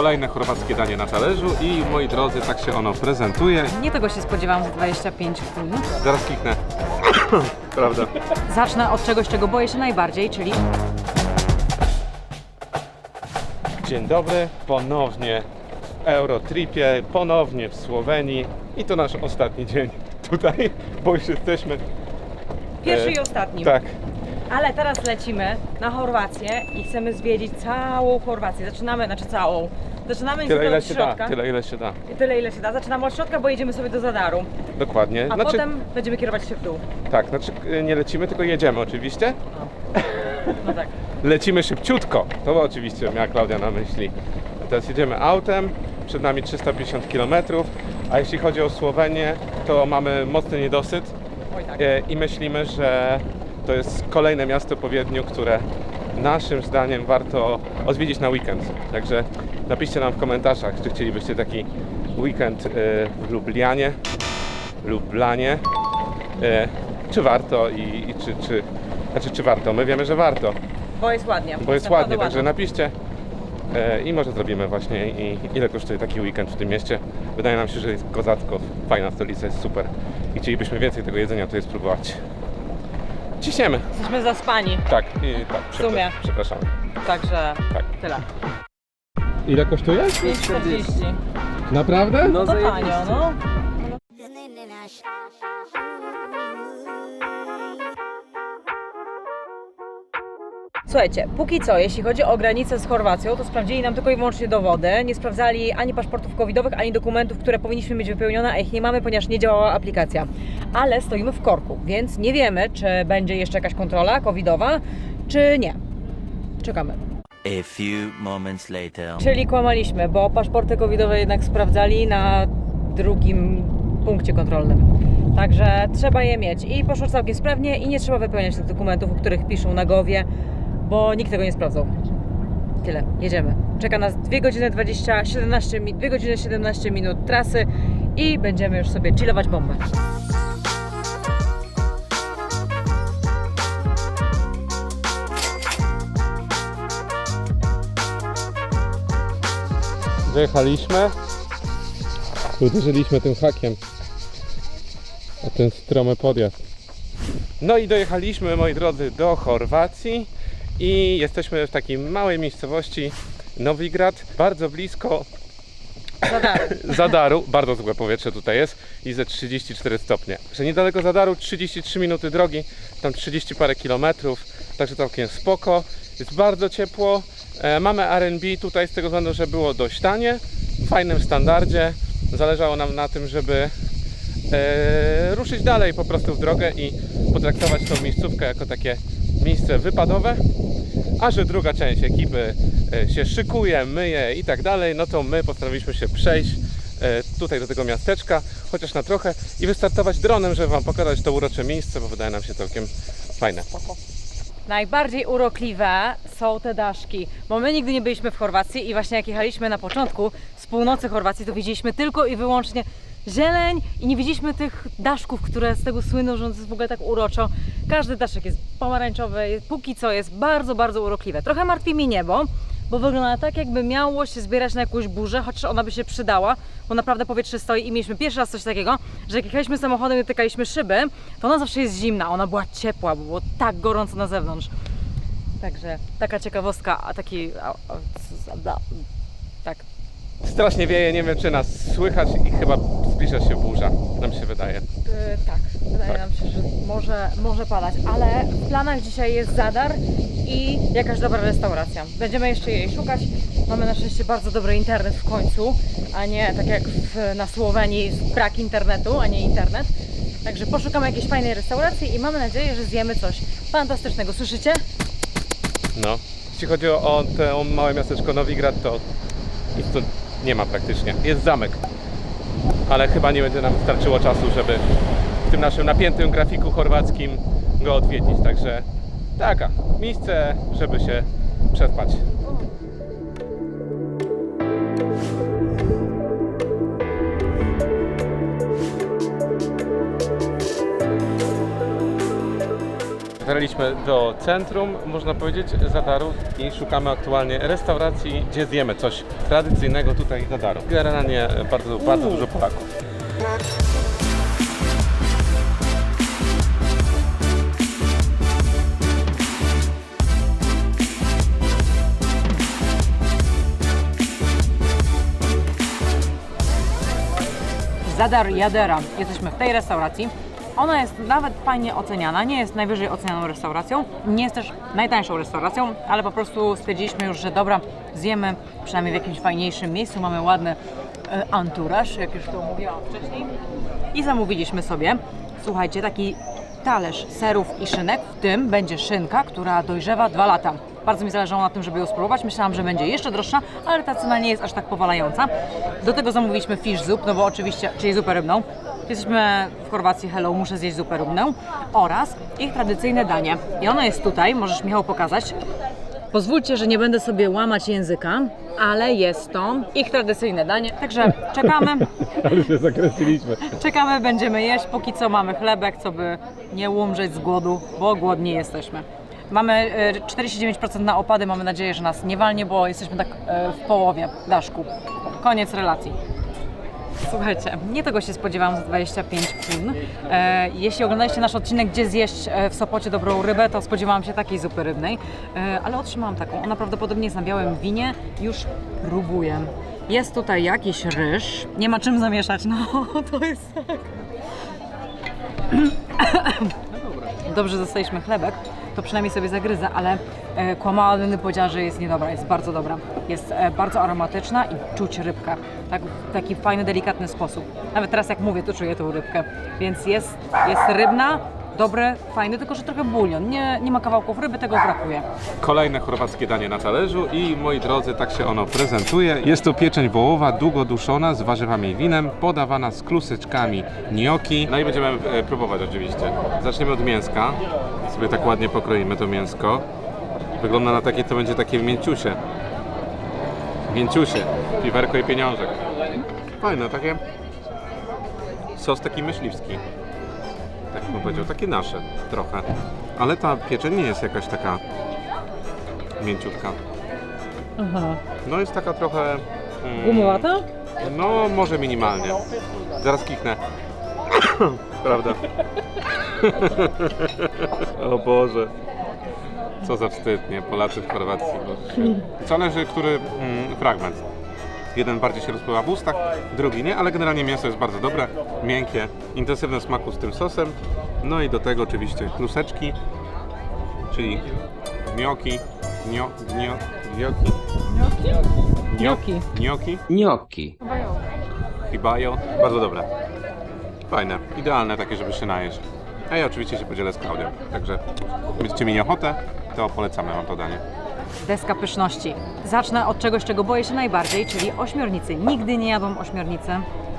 kolejne chorwackie danie na talerzu i moi drodzy, tak się ono prezentuje. Nie tego się spodziewałam za 25 minut. Zaraz kliknę. Prawda. Zacznę od czegoś, czego boję się najbardziej, czyli Dzień dobry, ponownie w Eurotripie, ponownie w Słowenii i to nasz ostatni dzień tutaj, bo już jesteśmy. pierwszy E, i ostatni. Tak, Ale teraz lecimy na Chorwację i chcemy zwiedzić całą Chorwację. Zaczynamy, znaczy całą. Zaczynamy tyle niestety ile od się da, środka. tyle ile się da. Tyle ile się da. Zaczynamy od środka, bo jedziemy sobie do Zadaru. Dokładnie. A Znaczy, potem będziemy kierować się w dół. tak, znaczy y, nie lecimy, tylko jedziemy oczywiście. No tak. Lecimy szybciutko. To oczywiście miała Klaudia na myśli. Teraz jedziemy autem, przed nami 350 km, a jeśli chodzi o Słowenię, to mamy mocny niedosyt Oj tak. e, i myślimy, że to jest kolejne miasto po Wiedniu, które naszym zdaniem warto odwiedzić na weekend. Także napiszcie nam w komentarzach, czy chcielibyście taki weekend e, w Lublianie, Lublanie, e, czy warto i, i czy, czy, znaczy czy warto, my wiemy, że warto, Bo jest ładnie. bo jest ładnie, także napiszcie e, i może zrobimy właśnie i ile kosztuje taki weekend w tym mieście. Wydaje nam się, że jest kozacko, fajna stolica, jest super i chcielibyśmy więcej tego jedzenia tutaj spróbować. Ciśniemy. Jesteśmy zaspani, Tak, i tak, przepra- sumie. przepraszamy. także Tak. tyle. Ile kosztuje? 5,40. Naprawdę? No to tanio, no. Słuchajcie, póki co, jeśli chodzi o granicę z Chorwacją, to sprawdzili nam tylko i wyłącznie dowody. Nie sprawdzali ani paszportów covidowych, ani dokumentów, które powinniśmy mieć wypełnione, a ich nie mamy, ponieważ nie działała aplikacja. Ale stoimy w korku, więc nie wiemy, czy będzie jeszcze jakaś kontrola covidowa, czy nie. Czekamy. A few moments later. Czyli kłamaliśmy, bo paszporty covidowe jednak sprawdzali na drugim punkcie kontrolnym. Także trzeba je mieć i poszło całkiem sprawnie i nie trzeba wypełniać tych dokumentów, o których piszą na głowie, bo nikt tego nie sprawdzał. Tyle, jedziemy. Czeka nas 2 godziny 20, 17, mi- 2 godziny 17 minut trasy i będziemy już sobie chillować bombę. Wyjechaliśmy. Uderzyliśmy tym hakiem. O ten stromy podjazd. No i dojechaliśmy, moi drodzy, do Chorwacji i jesteśmy w takiej małej miejscowości Nowigrad, bardzo blisko Zadaru. Zadaru. Bardzo złe powietrze tutaj jest i ze 34 stopnie. Że niedaleko Zadaru 33 minuty drogi, tam 30 parę kilometrów, także całkiem spoko. Jest bardzo ciepło. E, mamy R&B tutaj z tego względu, że było dość tanie, w fajnym standardzie. Zależało nam na tym, żeby e, ruszyć dalej po prostu w drogę i potraktować tą miejscówkę jako takie miejsce wypadowe. A że druga część ekipy e, się szykuje, myje i tak dalej, no to my postanowiliśmy się przejść tutaj do tego miasteczka, chociaż na trochę i wystartować dronem, żeby Wam pokazać to urocze miejsce, bo wydaje nam się całkiem fajne. Najbardziej urokliwe są te daszki, bo my nigdy nie byliśmy w Chorwacji i właśnie jak jechaliśmy na początku z północy Chorwacji, to widzieliśmy tylko i wyłącznie zieleń i nie widzieliśmy tych daszków, które z tego słyną, że w ogóle tak uroczo. Każdy daszek jest pomarańczowy, póki co jest bardzo, bardzo urokliwe. Trochę martwi mnie niebo, bo wygląda tak, jakby miało się zbierać na jakąś burzę, chociaż ona by się przydała, bo naprawdę powietrze stoi i mieliśmy pierwszy raz coś takiego, że jak jechaliśmy samochodem i dotykaliśmy szyby, to ona zawsze jest zimna, ona była ciepła, bo było tak gorąco na zewnątrz. Także taka ciekawostka, a taki... Strasznie wieje, nie wiem czy nas słychać i chyba zbliża się burza, nam się wydaje. Yy, tak, wydaje Tak. nam się, że może, może padać, ale w planach dzisiaj jest Zadar i jakaś dobra restauracja. Będziemy jeszcze jej szukać. Mamy na szczęście bardzo dobry internet w końcu, a nie tak jak w, na Słowenii brak internetu, a nie internet. Także poszukamy jakiejś fajnej restauracji i mamy nadzieję, że zjemy coś fantastycznego. Słyszycie? No. Jeśli chodzi o, o to małe miasteczko Nowigrad, to nic tu nie ma praktycznie. Jest zamek. Ale chyba nie będzie nam starczyło czasu, żeby w tym naszym napiętym grafiku chorwackim go odwiedzić. Także taka, miejsce, żeby się przespać. Dotarliśmy do centrum, można powiedzieć, Zadaru i szukamy aktualnie restauracji, gdzie zjemy coś tradycyjnego tutaj w Zadaru. Generalnie bardzo, bardzo dużo Polaków. Zadar Jadera. Jesteśmy w tej restauracji. Ona jest nawet fajnie oceniana, nie jest najwyżej ocenianą restauracją, nie jest też najtańszą restauracją, ale po prostu stwierdziliśmy już, że dobra, zjemy przynajmniej w jakimś fajniejszym miejscu, mamy ładny e, anturaż, jak już to mówiłam wcześniej. I zamówiliśmy sobie, słuchajcie, taki talerz serów i szynek, w tym będzie szynka, która dojrzewa dwa lata. Bardzo mi zależało na tym, żeby ją spróbować. Myślałam, że będzie jeszcze droższa, ale ta cena nie jest aż tak powalająca. Do tego zamówiliśmy fish soup, no bo oczywiście, czyli zupę rybną. Jesteśmy w Chorwacji, hello, muszę zjeść zupę rybną. Oraz ich tradycyjne danie. I ono jest tutaj, możesz Michał pokazać. Pozwólcie, że nie będę sobie łamać języka, ale jest to ich tradycyjne danie. Także czekamy. Ale się zakręciliśmy. Czekamy, będziemy jeść. Póki co mamy chlebek, co by nie umrzeć z głodu, bo głodni jesteśmy. Mamy e, 49% na opady, mamy nadzieję, że nas nie walnie, bo jesteśmy tak e, w połowie daszku. Koniec relacji. Słuchajcie, nie tego się spodziewałam za 25 kun. E, jeśli oglądaliście nasz odcinek, gdzie zjeść e, w Sopocie dobrą rybę, to spodziewałam się takiej zupy rybnej, e, ale otrzymałam taką. Ona prawdopodobnie jest na białym winie. Już próbuję. Jest tutaj jakiś ryż. Nie ma czym zamieszać. No, to jest tak. Dobrze, dostaliśmy chlebek, to przynajmniej sobie zagryzę, ale e, kłamała, gdy powiedziała, że jest niedobra, jest bardzo dobra. Jest e, bardzo aromatyczna i czuć rybkę, tak, w taki fajny, delikatny sposób. Nawet teraz jak mówię, to czuję tą rybkę, więc jest, jest rybna, dobry, fajny, tylko że trochę bulion. Nie, nie ma kawałków ryby, tego brakuje. Kolejne chorwackie danie na talerzu i moi drodzy, tak się ono prezentuje. Jest to pieczeń wołowa, długo duszona z warzywami i winem, podawana z kluseczkami gnocchi. No i będziemy e, próbować oczywiście. Zaczniemy od mięska. Sobie tak ładnie pokroimy to mięsko. Wygląda na takie, to będzie takie mięciusie. Mięciusie, piwerko i pieniążek. Fajne, takie... Sos taki myśliwski. Tak bym powiedział, takie nasze trochę. Ale ta pieczeń nie jest jakaś taka mięciutka. No jest taka trochę... mm, Gumowata? No, może minimalnie. Zaraz kichnę. Prawda? o Boże. Co za wstyd, nie? Polacy w Chorwacji. Boże. Zależy, który mm, fragment. Jeden bardziej się rozpływa w ustach, drugi nie, ale generalnie mięso jest bardzo dobre, miękkie, intensywne smaku z tym sosem. No i do tego oczywiście kluseczki, czyli gnioki, gnio, gnio, gnioki, Gnioki. gnioki, Gnocchi. Hibajo. Bardzo dobre. Fajne, idealne takie, żeby się najeść. A ja oczywiście się podzielę z Klaudią. Także będziecie mieli ochotę, to polecamy Wam to danie. Deska pyszności. Zacznę od czegoś, czego boję się najbardziej, czyli ośmiornicy. Nigdy nie jadłam ośmiornicy.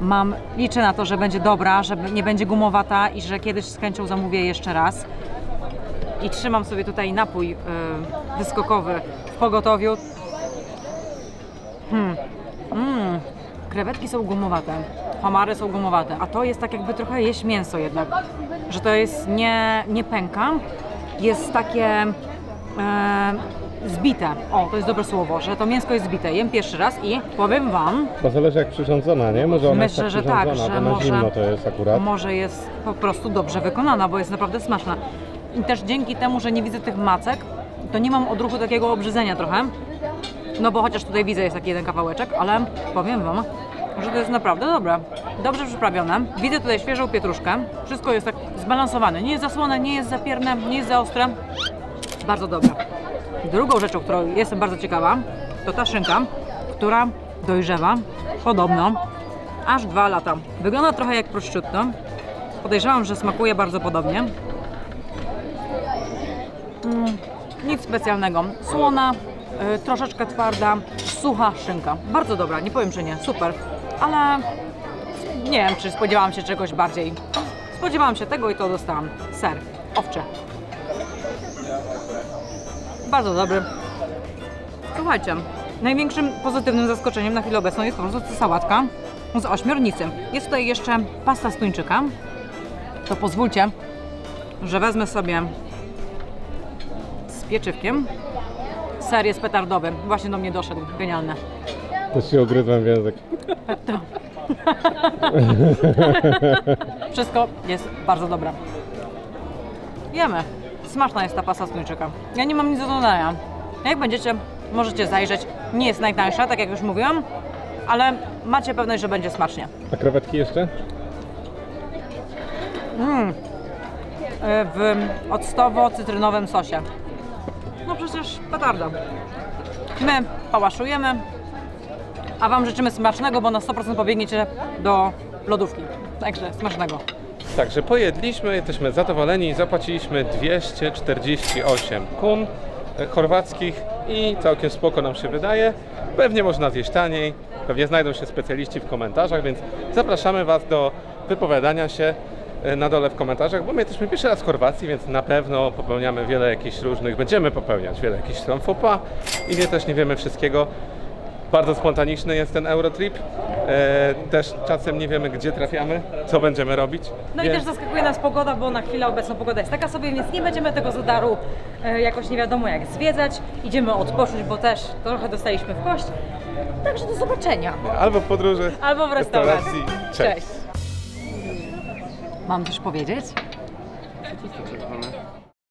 Mam, liczę na to, że będzie dobra, że nie będzie gumowata i że kiedyś z chęcią zamówię jeszcze raz. I trzymam sobie tutaj napój y, wyskokowy w pogotowiu. Hmm. Mm. Krewetki są gumowate, homary są gumowate, a to jest tak jakby trochę jeść mięso jednak. Że to jest nie, nie pęka, jest takie e, zbite. O, to jest dobre słowo, że to mięsko jest zbite. Jem pierwszy raz i powiem Wam, To zależy jak przyrządzona, nie? Może ona jest Myślę, tak że tak, że może- zimno to jest akurat. może jest po prostu dobrze wykonana, bo jest naprawdę smaczna. I też dzięki temu, że nie widzę tych macek, to nie mam odruchu takiego obrzydzenia trochę. No bo chociaż tutaj widzę jest taki jeden kawałeczek, ale powiem Wam, że to jest naprawdę dobre. Dobrze przyprawione. Widzę tutaj świeżą pietruszkę. Wszystko jest tak zbalansowane. Nie jest za słone, nie jest za pierne, nie jest za ostre. Bardzo dobre. Drugą rzeczą, którą jestem bardzo ciekawa, to ta szynka, która dojrzewa podobno aż dwa lata. Wygląda trochę jak prosciutto. Podejrzewam, że smakuje bardzo podobnie. Mm, nic specjalnego. Słona, y, troszeczkę twarda, sucha szynka. Bardzo dobra, nie powiem, że nie, super. Ale nie wiem, czy spodziewałam się czegoś bardziej. Spodziewałam się tego i to dostałam. Ser, owcze. Bardzo dobry. Słuchajcie, największym pozytywnym zaskoczeniem na chwilę obecną jest po prostu ta sałatka z ośmiornicy. Jest tutaj jeszcze pasta z tuńczyka. To pozwólcie, że wezmę sobie pieczywkiem. Ser jest petardowy. Właśnie do mnie doszedł. Genialne. Też się ugryzłem w język. To. Wszystko jest bardzo dobre. Jemy. Smaczna jest ta pasta z tuńczyka. Ja nie mam nic do dodania. Jak będziecie, możecie zajrzeć. Nie jest najtańsza, tak jak już mówiłam, ale macie pewność, że będzie smacznie. A krewetki jeszcze? E, W octowo-cytrynowym sosie. No przecież petarda. My pałaszujemy, a Wam życzymy smacznego, bo na 100% pobiegniecie do lodówki. Także smacznego. Także pojedliśmy, jesteśmy zadowoleni, zapłaciliśmy 248 kun e, chorwackich i całkiem spoko nam się wydaje. Pewnie można zjeść taniej, pewnie znajdą się specjaliści w komentarzach, więc zapraszamy Was do wypowiadania się e, na dole w komentarzach, bo my jesteśmy pierwszy raz w Chorwacji, więc na pewno popełniamy wiele jakichś różnych, będziemy popełniać wiele jakichś tam i nie też nie wiemy wszystkiego. Bardzo spontaniczny jest ten Eurotrip. E, też czasem nie wiemy, gdzie trafiamy, co będziemy robić. No i więc- też zaskakuje nas pogoda, bo na chwilę obecną pogoda jest taka sobie, więc nie będziemy tego zadaru e, jakoś nie wiadomo jak zwiedzać. Idziemy odpocząć, bo też trochę dostaliśmy w kość. Także do zobaczenia. Albo w podróży. Albo w restauracji. Cześć. Mam coś powiedzieć?